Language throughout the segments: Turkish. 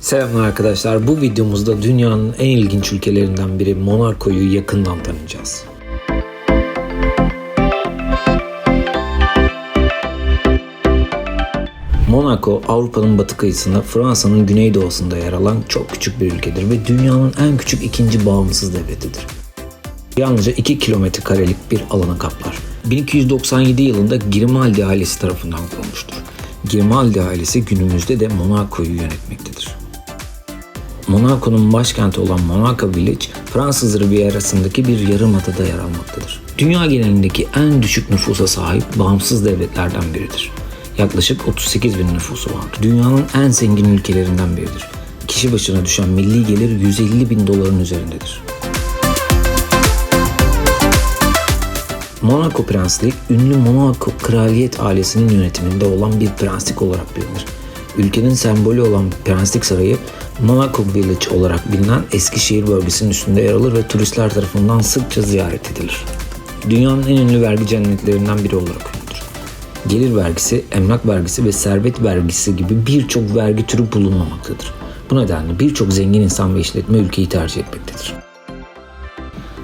Selamlar arkadaşlar. Bu videomuzda dünyanın en ilginç ülkelerinden biri Monaco'yu yakından tanıyacağız. Monaco, Avrupa'nın batı kıyısında Fransa'nın güneydoğusunda yer alan çok küçük bir ülkedir ve dünyanın en küçük ikinci bağımsız devletidir. Yalnızca 2 kilometre karelik bir alanı kaplar. 1297 yılında Grimaldi ailesi tarafından kurulmuştur. Grimaldi ailesi günümüzde de Monaco'yu yönetmektedir. Monaco'nun başkenti olan Monaco Village, Fransız Rivierası'ndaki bir yarımadada yer almaktadır. Dünya genelindeki en düşük nüfusa sahip bağımsız devletlerden biridir. Yaklaşık 38 bin nüfusu vardır. Dünyanın en zengin ülkelerinden biridir. Kişi başına düşen milli gelir 150 bin doların üzerindedir. Monaco Prensliği, ünlü Monaco kraliyet ailesinin yönetiminde olan bir prenslik olarak bilinir. Ülkenin sembolü olan Prenslik Sarayı, Monaco Village olarak bilinen Eskişehir bölgesinin üstünde yer alır ve turistler tarafından sıkça ziyaret edilir. Dünyanın en ünlü vergi cennetlerinden biri olarak ünlüdür. Gelir vergisi, emlak vergisi ve servet vergisi gibi birçok vergi türü bulunmamaktadır. Bu nedenle birçok zengin insan ve işletme ülkeyi tercih etmektedir.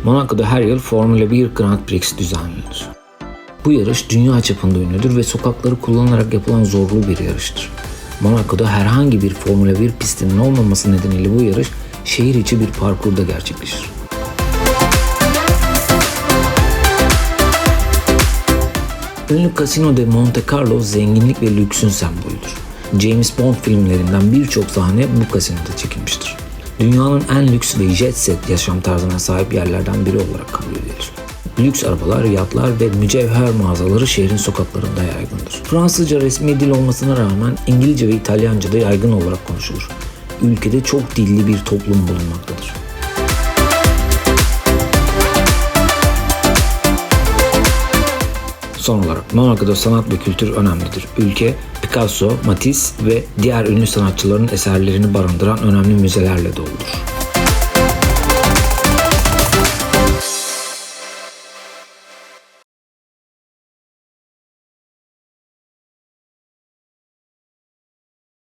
Monaco'da her yıl Formula 1 Grand Prix düzenlenir. Bu yarış dünya çapında ünlüdür ve sokakları kullanarak yapılan zorlu bir yarıştır. Monaco'da herhangi bir Formula 1 pistinin olmaması nedeniyle bu yarış şehir içi bir parkurda gerçekleşir. Ünlü Casino de Monte Carlo zenginlik ve lüksün sembolüdür. James Bond filmlerinden birçok sahne bu kasinoda çekilmiştir. Dünyanın en lüks ve jet set yaşam tarzına sahip yerlerden biri olarak kabul edilir. Lüks arabalar, yatlar ve mücevher mağazaları şehrin sokaklarında yaygındır. Fransızca resmi dil olmasına rağmen İngilizce ve İtalyanca da yaygın olarak konuşulur. Ülkede çok dilli bir toplum bulunmaktadır. Son olarak Monaco'da sanat ve kültür önemlidir. Ülke Picasso, Matisse ve diğer ünlü sanatçıların eserlerini barındıran önemli müzelerle doludur.